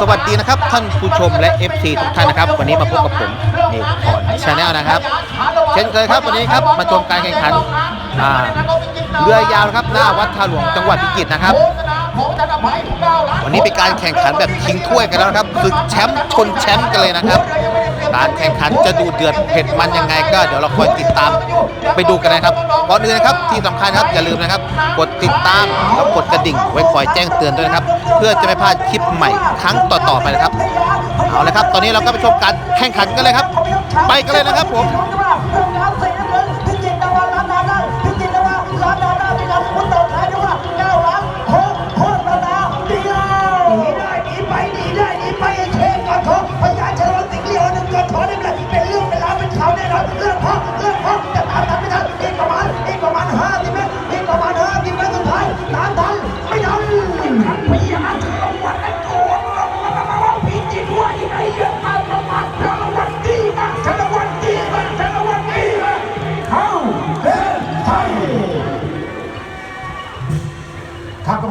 สวัสดีนะครับ ท่านผู้ชมและ FC ทุกท่านนะครับ วันนี้มาพบกับผมนี่ขอนชาแนลนะครับ เช่นเคยครับวันนี้ครับมาชมการแข่งขันอ่าเรือยาวครับหน้าวัดท่าหลวงจังหวัดพิจิตรนะครับ วันนี้เป็นการแข่งขันแบบชิงถ้วยกันแล้วครับศึกแชมป์ชนแชมป์กันเลยนะครับการแข่งขันจะดูเดือดเผ็ดมันยังไงก็เดี๋ยวเราคอยติดตามไปดูกันนะครับก่อนอื่นนะครับที่สำคัญนะครับอย่าลืมนะครับ กด ติดตามแล้วกดกระดิ่งไว้คอยแจ้งเตือนด้วยนะครับ เพื่อจะไม่พลาดคลิปใหม่ครั้งต่อๆไปนะครับ เอาละครับ ตอนนี้เราก็ไปชมการแข่งขันกันเลยครับ ไปกันเลยนะครับผม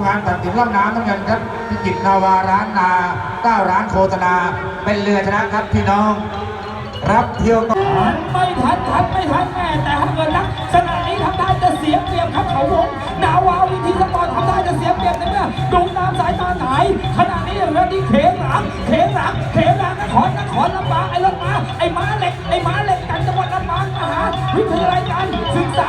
ทัพทำงานตัดสินล่องน้ำน้ำเงินครับพิจิตนาวาร้านนาเก้าร้านโฆษณาเป็นเรือชนะครับพี่น้อง รับเที่ยวก่อนไม่ทันทันไม่ทันแม่แต่ถ้าเกิดลักษณะนี้ทำได้จะเสียเปรียบครับเขาวงนาวาวิธีสปอร์ตทำได้จะเสียเปรียบในเมื่อดูตามสายตาไหนขณะนี้เรือนี้เขงหลังเขงหลังเขงหลังนครนครลำปางไอ้รถม้าไอ้ม้าเหล็กไอ้ม้าเหล็กกันจังหวัดลำปางมหาวิทยาลัยการศึกษา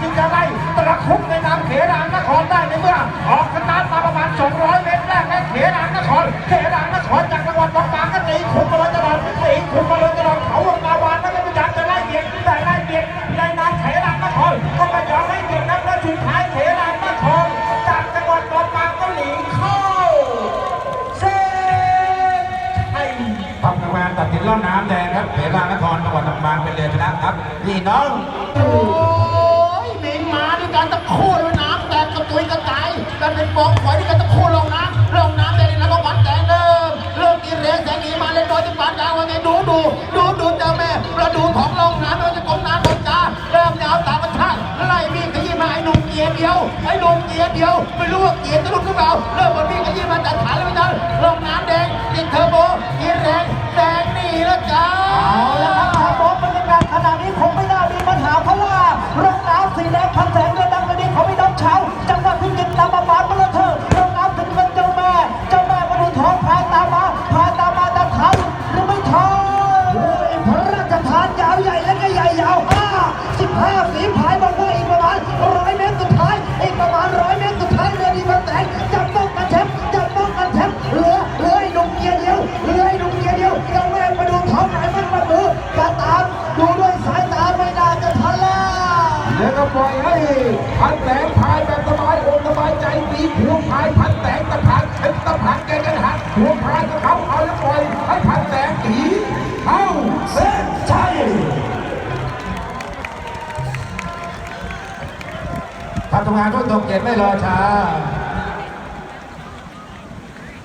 สามารถที่จะไล่ตะคุบในนามเขลางนครได้ในเมื่อ ออกสตาร์ทมาประมาณ 200 เมตรแรกและเขลางนครเขลางนครจากจังหวัดลำปางก็ตีคุมมาเลยตลอดตีคุมมาเลยตลอดเขาวงนาวานั่นก็พยายามจะไล่เบียดแต่ไล่เบียดในนามเขลางนครก็ไม่ยอมให้เบียดนักและสุดท้ายเขลางนครจากจังหวัดลำปางก็หนีเข้าเส้นไอ้ทำงานตัดสินล่องน้ำแดงครับเขลานครจังหวัดลำปางเป็นเรือชนะครับพี่น้อง องฝอยด้วยกันตะโค่ลงน้ำลงน้ำแดงแล้วก็วัดแดงเริ่มเริ่มกินแรงแสงหนีมาเล่นน้อยที่ปานกลางวันนี้ดูดูดูดูเจ้าแม่ประดูของลงน้ำเราจะกลมน้ำกลมจ้าเริ่มยาวตามกระชากไล่วิ่งขยี้มาไอ้หนุ่มเกียร์เดียวไอ้หนุ่มเกียร์เดียวไม่รู้ว่าเกียร์จะลุกหรือเปล่าเริ่มมันวิ่งขยี้มาจัดฐานแล้วไม่ทันลงน้ำแดงติดเทอร์โบกินแรงแดงหนีแล้วจ้าเอาละครับผมบรรยากาศขณะนี้คงไม่น่ามีปัญหาเพราะว่าโรงน้ำสีแดง ทำงานทุกตกเย็นไม่รอช้า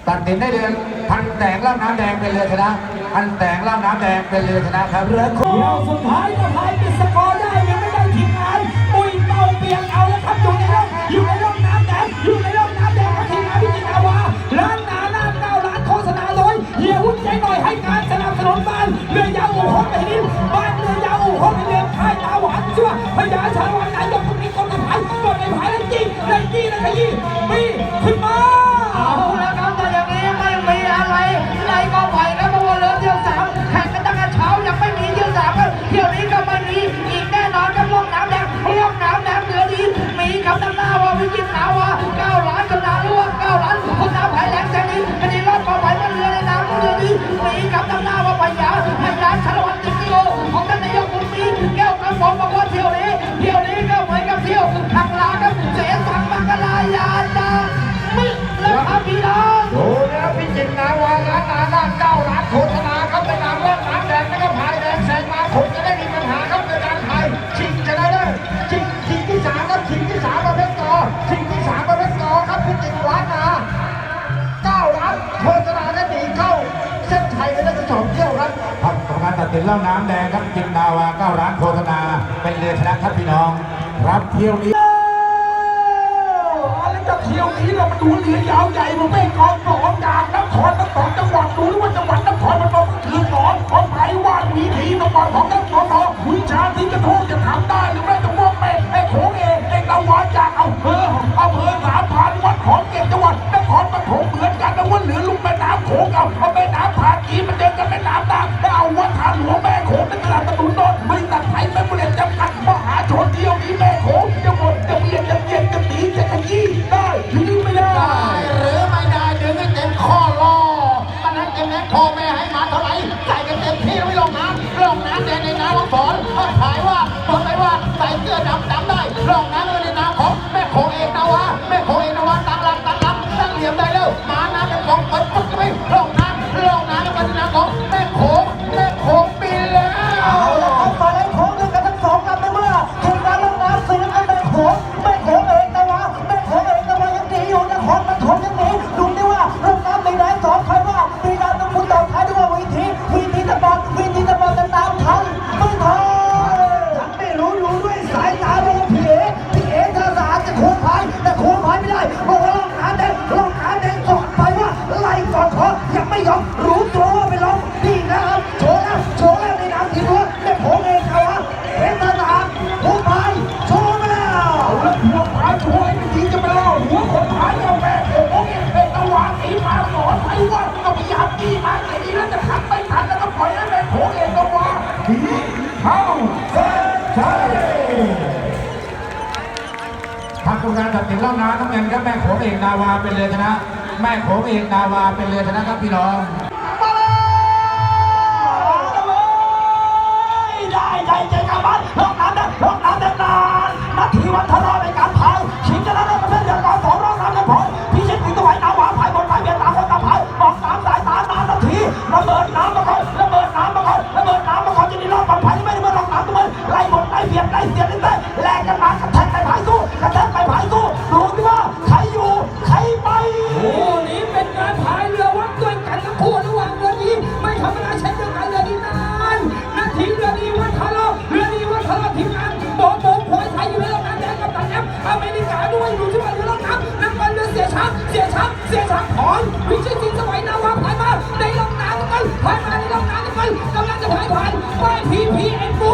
ตัดสินได้เรือพันแสงล่ำน้ำแดงเป็นเรือชนะพันแสงล่ำน้ำแดงเป็นเรือชนะครับเรือคู่เดียวสุดท้ายจะพายเปิดสกอร์ได้ยังไม่ได้ทีมงานปุยเป่าเปียกเอาแล้วครับอยู่ในร่องอยู่ในร่องน้ำแดงอยู่ในร่องน้ำแดงครับทีมงานพิจิตราวาร้านนาล้านเก้าร้านโฆษณาโดยเฮียหุ้นใจหน่อยให้การสนับสนุนบ้านเรือยาวอู่ฮอกไปนิ เถึงเล่าน้ำแดงครับกินดาวาเก้าร้านโฆษณาเป็นเรือชนะครับพี่น้อง รับเที่ยวนี้อะไรจากเที่ยวนี้เรามาดูเรือยาวใหญ่มาเม่กองสองจากนครทั้องจังหวัดดูด้วยว่าจังหวัดนครมันต้องคือสองของไผ่วาดมีถีนครของนครสอนวิชาที่กระทงจะทำได้หรือไม่จะม่วงเป็ไอ้โขงเองไอ้ตะวันจากเอาเภออำเภอสามพันวัดของเก็บจังหวัดนครปฐมเหมือนกันนะว่าเหลือลุงแม่น้ำโขงเอาเอาแม่น้ำผากีมันเจอกันแม่น้ำตาแล้วเอาว่า ทางครมการตัดสินเล่าน้ำน้ำเงินครับแม่โขงเองนาวาเป็นเรือชนะ แม่โขงเองนาวาเป็นเรือชนะครับพี่น้องได้ใจใจกำบัดลงน้ำเด็ดลงน้ำเด็ดนานนาทีวันทะเลการพายชิงชนะได้ประเภเดียวกันสองรอบน้ำเด็ดผลพิชิตถึตัวไหนนาวาพายบนพายเบียดตามคนตามพายออตามสายตานาทีระเบิด สียบในเสียบในแต่แรงกันมากระแทกไปผายสู้กระแทกไปผายสู้ดูที่ว่าใครอยู่ใครไปโอ้นี่เป็นการพายเรือวัดด้วยกันทั้งคู่ระหว่างเรือนี้ไม่ธรรมดาเช่นเดียวกันเรือนี้นานนาทีเรือนี้วันทะเลาะเรือนี้วันทะเลาะทีมงานบอกโบกหัยไทยอยู่ในลำน้ำแดงกับตันแอมอเมริกาด้วยดูที่ว่าเรือลำน้ำนักบอลเรือเสียช้ำเสียช้ำเสียช้ำถอนวิชิตจินสมัยนาวาพายมาในลำน้ำกันพายมาในลำน้ำกันกำลังจะพายผ่านไปพีพีเอ็นบู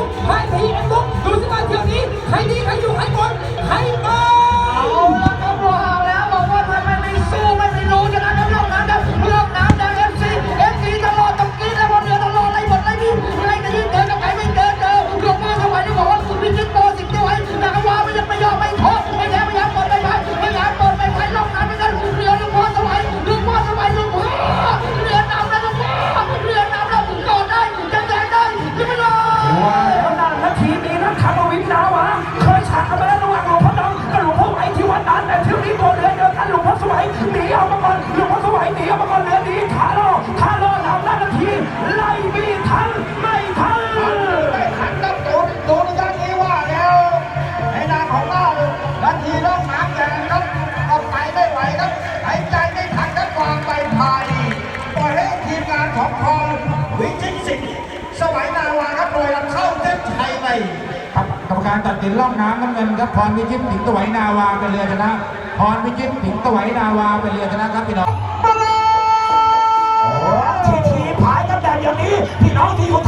ถึงล่องน้ำน้ำเงินครับพรวิชิตถึงห์ตวัยนาวาเป็นเรือชนะพรวิชิตถึงห์ตวัยนาวาเป็นเรือชนะครับพี่น้อง โอ้ทีทีผายกันแบบอย่างนี้พี่น้องที่อยู่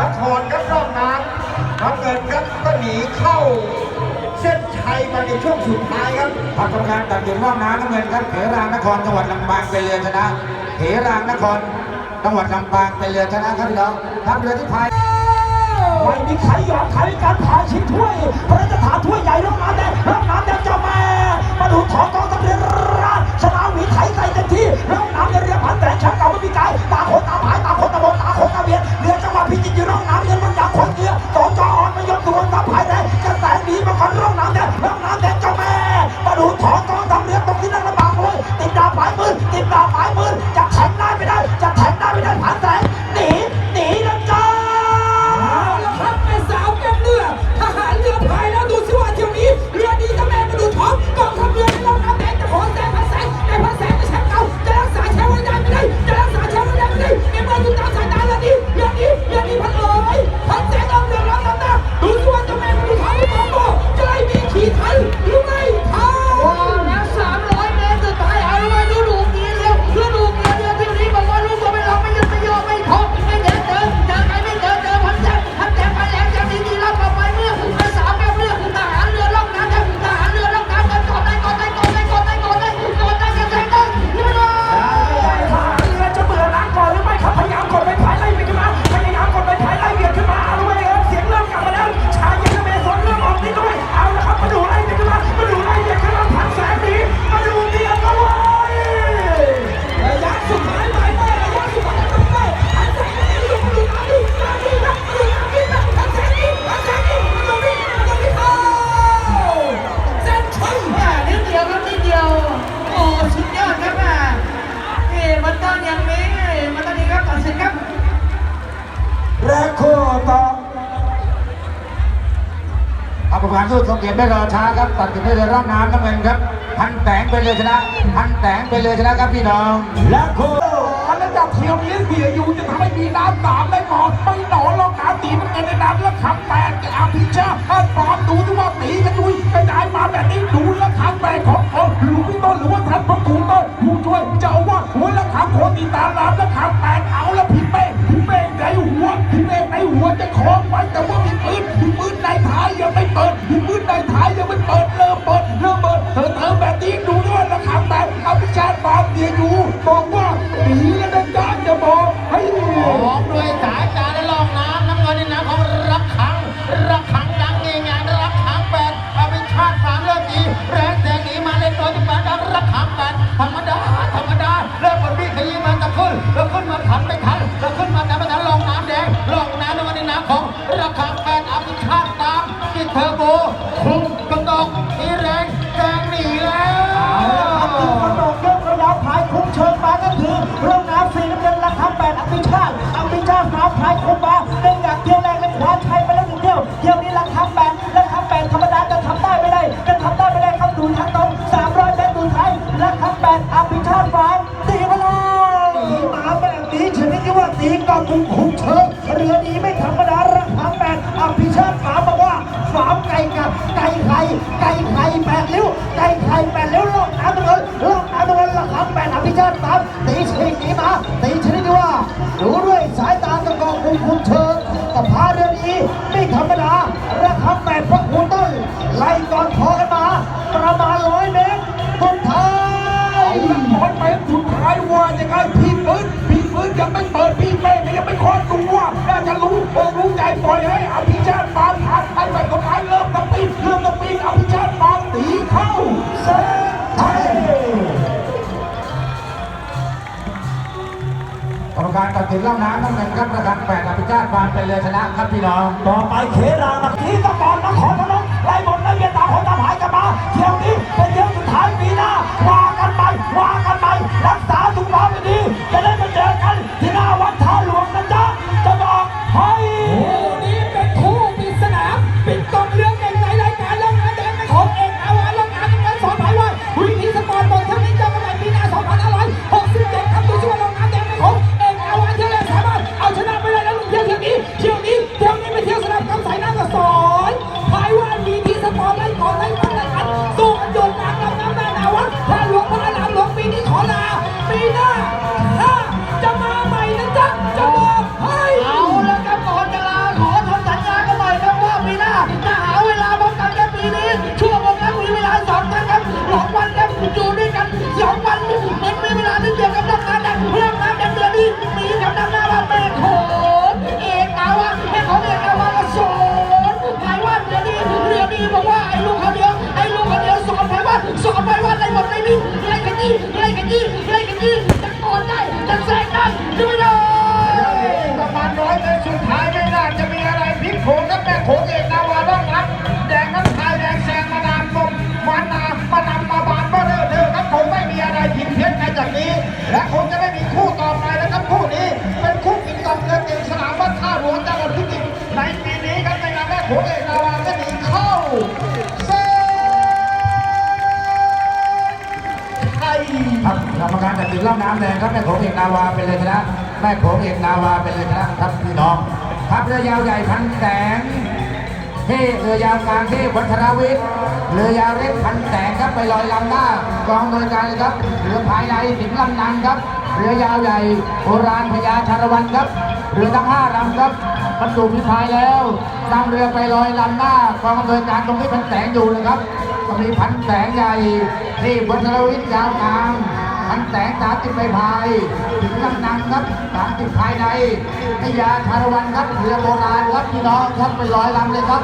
นครกับรอบน้ำมาเกิดกับก็หนีเข้า เส้นชัยมาในช่วงสุดท้ายครับทางกรรมการตัดสินร่าน้ำเงินครับเถรานครจังหวัดลำปางไปเรือชนะเถรานครจังหวัดลำปางไปเรือชนะครับเราทัพเรือที่พายไม่มีใครยอมใครการพาชิงถ้วยพระราชทานถ้วยใหญ่ร่องน้ำแดงร่องน้ำแดงเจ้าแม่มาดูถอกองทัพเรือราชนาวีไทยใส่เต็มที่ร่องน้ำเรือพันแต่แชมป์เก่าไม่มีกาย มันอยากคนเดียวสอจอออนไม่ยอมตัวน้ำภายในกระแสงดีมาคอนร่องน้ำแดงร่องน้ำแดงเจ้าแม่มาดูทอง ไม่รอช้าครับตัดสินด้วยร่องน้ำน้ำเงินครับพันแตงไปเลยชนะพันแตงไปเลยชนะครับพี่น้อง และคู่อันนั้นจับเทียวนี้เสียอยู่จะทำให้มีน้ำสามได้หมอ ตุงขุนเชิงเรือนี้ไม่ธรรมดาระคังแบนอภิชาติฝาบอกว่าฝาไก่กัดไก่ไข่ไก่ไข่ ปล่อยให้อภิชาติปานทัดให้ไปคนไทยเริ่มกระปิ้เริ่มกระปิ้อภิชาติปางตีเข้าเซตไทยกรรมการตัดสินล่ำน้ำต้องเป็นครับนประการแปดอภิชาติปางเป็นเรือชนะครับพี่น้องต่อไปเขรามาที่ตะกอนนครพนมไล่บนไล่เบียดตามคนตาหายกันมาเที่ยวนี้เป็นเที่ยวสุดท้ายปีหน้าว่ากันไปว่ากัน น้ำแดงครับแม่โขงเอกนาวาเป็นเลยชนะแม่โขงเอกนาวาเป็นเลยชนะครับพี่น้องทัพเรือยาวใหญ่พันแสงเท่เรือยาวกลางเท่วัฒนวิทย์เรือยาวเล็กพันแสงครับไปลอยลำหน้ากองโดยการครับเรือภายในสิงห์ลำนันครับเรือยาวใหญ่โบราณพญาชาละวันครับเรือทั้งห้าลำครับบรรจุพิพายแล้วนำเรือไปลอยลำหน้ากองโดยการตรงที่พันแสงอยู่นะครับก็มีพันแสงใหญ่ที่วัฒนวิทย์ยาวกลาง พันแสงสามสิบไปพายถึงลำนังครับสามสิบภายในพยาคารวันครับเรือโบราณครับพี่น้องครับไปร้อยลำเลยครับ